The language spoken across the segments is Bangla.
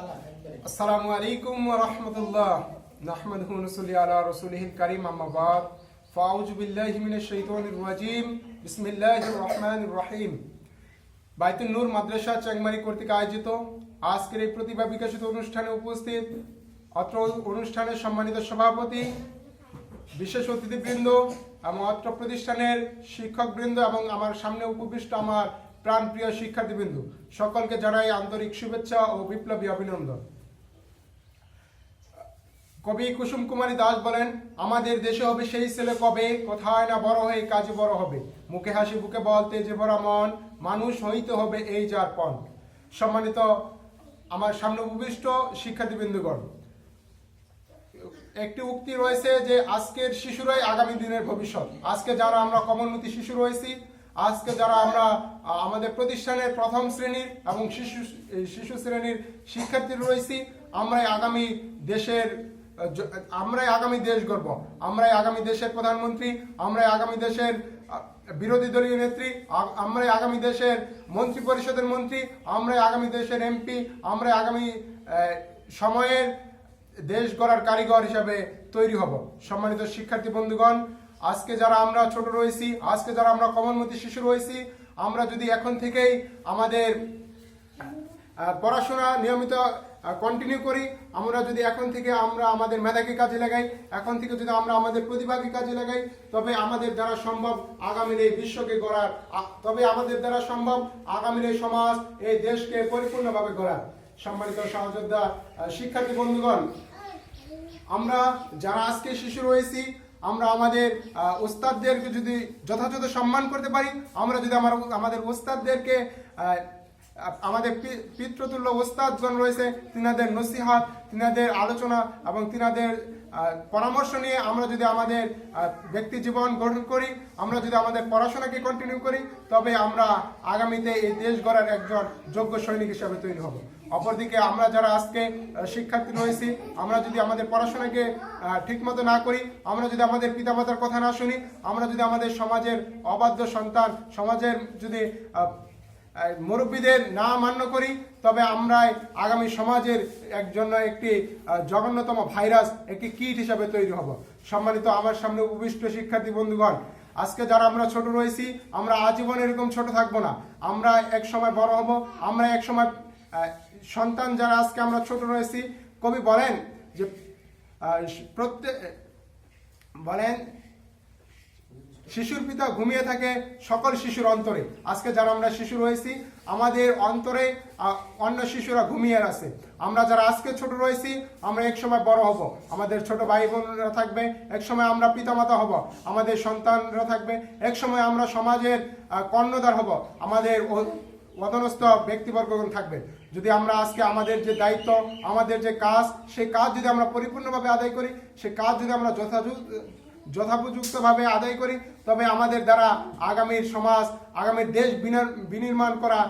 আসসালামু আলাইকুম রাহমাতুল্লাহ। নাহমাদুহু ওয়া নুসাল্লি আলা রাসূলিহিল কারীম, আম্মা বাদ। ফাউযু বিল্লাহি মিনাশ শাইতানির রাজিম। বিসমিল্লাহির রহমানির রহিম। বাইতুন নূর মাদ্রাসা চ্যাংমারি কর্তৃক আয়োজিত আজকের এই প্রতিভা বিকশিত অনুষ্ঠানে উপস্থিত অত্র অনুষ্ঠানের সম্মানিত সভাপতি, বিশেষ অতিথিবৃন্দ এবং অত্র প্রতিষ্ঠানের শিক্ষকবৃন্দ এবং আমার সামনে উপবিষ্ট আমার প্রাণপ্রিয় শিক্ষার্থীবৃন্দ, সকলকে জানাই আন্তরিক শুভেচ্ছা ও বিপ্লবী অভিনন্দন। কবি কুসুম কুমারী দাস বলেন, আমাদের দেশে হবে সেই ছেলে কবে? কোথায় না বড় হয়ে কাজে বড় হবে? মুখে হাসি, বুকে বলতে যে ভরা মন, মানুষ হইতে হবে এই যার পণ। সম্মানিত আমার সামনে উপবিষ্ট শিক্ষার্থীবৃন্দগণ, একটি উক্তি রয়েছে যে, আজকের শিশুরাই আগামী দিনের ভবিষ্যৎ। আজকে যারা আমরা কমলমতি শিশু রয়েছি আজকে যারা আমরা আমাদের প্রতিষ্ঠানের প্রথম শ্রেণির এবং শিশু শিশু শ্রেণির শিক্ষার্থী রয়েছি, আমরাই আগামী দেশের আমরাই আগামী দেশ গর্ব, আমরাই আগামী দেশের প্রধানমন্ত্রী, আমরাই আগামী দেশের বিরোধী দলীয় নেত্রী আমরাই আগামী দেশের মন্ত্রী পরিষদের মন্ত্রী, আমরাই আগামী দেশের এমপি, আমরাই আগামী সময়ের দেশ গড়ার কারিগর হিসাবে তৈরি হব। সম্মানিত শিক্ষার্থী বন্ধুগণ আজকে যারা আমরা ছোট রয়েছি, আজকে যারা আমরা কমলমতি শিশু রয়েছি, আমরা যদি এখন থেকেই আমাদের পড়াশোনা নিয়মিত কন্টিনিউ করি, আমরা যদি এখন থেকে আমরা আমাদের মেধাকে কাজে লাগাই, এখন থেকে যদি আমরা আমাদের প্রতিভাকে কাজে লাগাই, তবে আমাদের দ্বারা সম্ভব আগামীর এই বিশ্বকে গড়ার তবে আমাদের দ্বারা সম্ভব আগামীর এই সমাজ, এই দেশকে পরিপূর্ণভাবে গড়ার। সম্মানিত সহযোদ্ধা শিক্ষার্থী বন্ধুগণ, আমরা যারা আজকে শিশু রয়েছি আমরা আমাদের ওস্তাদদেরকে যদি যথাযথ সম্মান করতে পারি, আমরা যদি আমার, আমাদের ওস্তাদদেরকে আমাদের পিতৃতুল্য ওস্তাদগণ রয়েছে, তিনাদের নসিহাত, তিনাদের আলোচনা এবং তিনাদের পরামর্শ নিয়ে আমরা যদি আমাদের ব্যক্তি জীবন গঠন করি, আমরা যদি আমাদের পড়াশোনাকে কন্টিনিউ করি, তবে আমরা আগামীতে এই দেশ গড়ার একজন যোগ্য সৈনিক হিসাবে তৈরি হব। অপরদিকে আমরা যারা আজকে শিক্ষার্থী রয়েছি, আমরা যদি আমাদের পড়াশোনাকে ঠিকমতো না করি, আমরা যদি আমাদের পিতামাতার কথা না শুনি, আমরা যদি আমাদের সমাজের অবাধ্য সন্তান, সমাজের যদি মুরব্বীদের না মান্য করি, তবে আমরা আগামী সমাজের একজন একটি জঘন্যতম ভাইরাস, একটি কীট হিসাবে তৈরি হব। সম্মানিত আমার সামনে উপবিষ্ট শিক্ষার্থী বন্ধুগণ, আজকে যারা আমরা ছোট রয়েছি, আমরা আজীবন এরকম ছোট থাকব না। আমরা এক সময় বড় হব, আমরা এক সময় সন্তান যারা আজকে আমরা ছোট রয়েছি, কবি বলেন যে প্রত্যেক বলেন, শিশুর পিতা ঘুমিয়ে থাকে সকল শিশুর অন্তরে। আজকে যারা আমরা শিশু রয়েছি, আমাদের অন্তরে অন্য শিশুরা ঘুমিয়ে আছে। আমরা যারা আজকে ছোট রয়েছি, আমরা এক সময় বড় হব। আমাদের ছোট ভাই বোনরা থাকবে, এক সময় আমরা পিতামাতা হব। আমাদের সন্তানরা থাকবে, এক সময় আমরা সমাজের কর্ণধার হব। আমাদের অধনস্থ ব্যক্তিবর্গগণ থাকবে। যদি আমরা আজকে আমাদের যে দায়িত্ব, আমাদের যে কাজ, সেই কাজ যদি আমরা পরিপূর্ণভাবে আদায় করি সে কাজ যদি আমরা যথাযথ যথাপযুক্তভাবে আদায় করি, তবে আমাদের দ্বারা আগামীর সমাজ আগামীর দেশ বিনির- বিনির্মাণ করা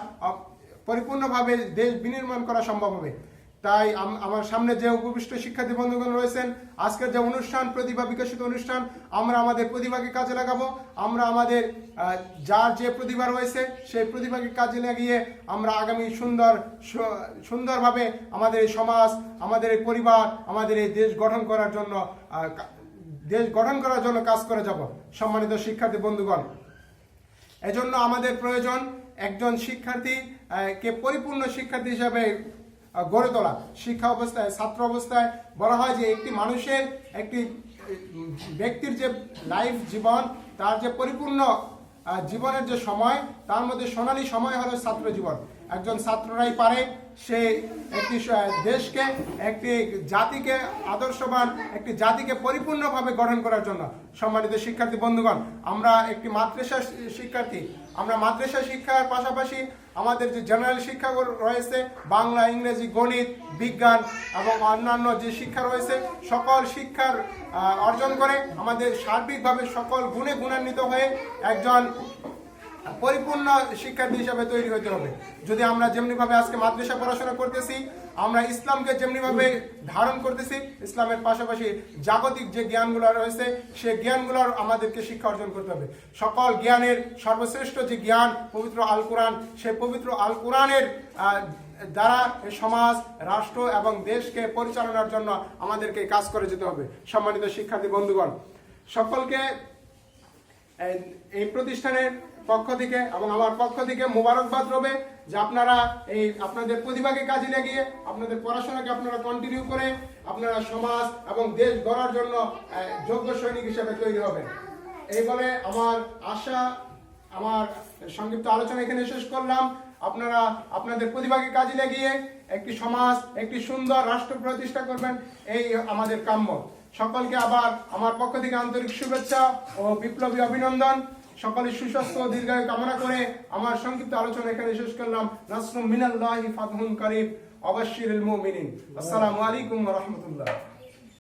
পরিপূর্ণভাবে দেশ বিনির্মাণ করা সম্ভব হবে। তাই আমার সামনে যে উপবিষ্ট শিক্ষার্থী বন্ধুগণ রয়েছেন, আজকের যে অনুষ্ঠান, প্রতিভা বিকশিত অনুষ্ঠান, আমরা আমাদের প্রতিভাকে কাজে লাগাবো। আমরা আমাদের যার যে প্রতিভা রয়েছে, সেই প্রতিভাকে কাজে লাগিয়ে আমরা আগামী সুন্দর সুন্দরভাবে আমাদের এই সমাজ, আমাদের এই পরিবার, আমাদের এই দেশ গঠন করার জন্য দেশ গঠন করার জন্য কাজ করে যাব। সম্মানিত শিক্ষার্থী বন্ধুগণ, এজন্য আমাদের প্রয়োজন একজন শিক্ষার্থী কে পরিপূর্ণ শিক্ষার্থী হিসাবে গড়ে তোলা। শিক্ষা অবস্থায়, ছাত্র অবস্থায় বলা হয় যে একটি মানুষের একটি ব্যক্তির যে লাইফ জীবন, তার যে পরিপূর্ণ জীবনের যে সময়, তার মধ্যে সোনালী সময় হলো ছাত্র জীবন। একজন ছাত্ররাই পারে সে একটি দেশকে, একটি জাতিকে আদর্শবান, একটি জাতিকে পরিপূর্ণভাবে গঠন করার জন্য। সম্মানিত শিক্ষার্থী বন্ধুগণ, আমরা একটি মাদ্রাসা শিক্ষার্থী। আমরা মাদ্রাসা শিক্ষার পাশাপাশি আমাদের যে জেনারেল শিক্ষা রয়েছে, বাংলা, ইংরেজি, গণিত, বিজ্ঞান এবং অন্যান্য যে শিক্ষা রয়েছে, সকল শিক্ষার অর্জন করে আমাদের সার্বিকভাবে সকল গুণে গুণান্বিত হয়ে একজন পরিপূর্ণ শিক্ষার্থী হিসাবে তৈরি হতে হবে। যদি আমরা যেমনিভাবে আজকে মাদ্রাসা পড়াশোনা করতেছি, আমরা ইসলামকে যেমনিভাবে ধারণ করতেছি, ইসলামের পাশাপাশি জাগতিক যে জ্ঞানগুলো রয়েছে, সেই জ্ঞানগুলোর আমাদেরকে শিক্ষা অর্জন করতে হবে। সকল জ্ঞানের সর্বশ্রেষ্ঠ যে জ্ঞান, পবিত্র আল কোরআন সেই পবিত্র আল কোরআনের দ্বারা সমাজ, রাষ্ট্র এবং দেশকে পরিচালনার জন্য আমাদেরকে কাজ করে যেতে হবে। সম্মানিত শিক্ষার্থী বন্ধুগণ, সকলকে এই- প্রতিষ্ঠানের পক্ষ থেকে এবং আমার পক্ষ থেকে মোবারকবাদ রবে যে আপনারা এই আপনাদের প্রতিভাকে কাজে লাগিয়ে আপনাদের পড়াশোনাকে আপনারা কন্টিনিউ করে আপনারা সমাজ এবং দেশ গড়ার জন্য যোগ্য সৈনিক হিসেবে তৈরি হবেন। এই বলে আমার আশা, আমার সংক্ষিপ্ত আলোচনা এখানে শেষ করলাম। আপনারা আপনাদের প্রতিভাকে কাজে লাগিয়ে একটি সমাজ, একটি সুন্দর রাষ্ট্র প্রতিষ্ঠা করবেন, এই আমাদের কাম্য। সকলকে আবার আমার পক্ষ থেকে আন্তরিক শুভেচ্ছা ও বিপ্লবী অভিনন্দন। সকলের সুস্বাস্থ্য ও দীর্ঘায়ু কামনা করে আমার সংক্ষিপ্ত আলোচনা এখানে শেষ করলাম। নাসরুম মিনাল্লাহি ফাতহুন করিম, অবশ্যিরুল মুমিনিন। আসসালামু আলাইকুম ওয়া রাহমাতুল্লাহ।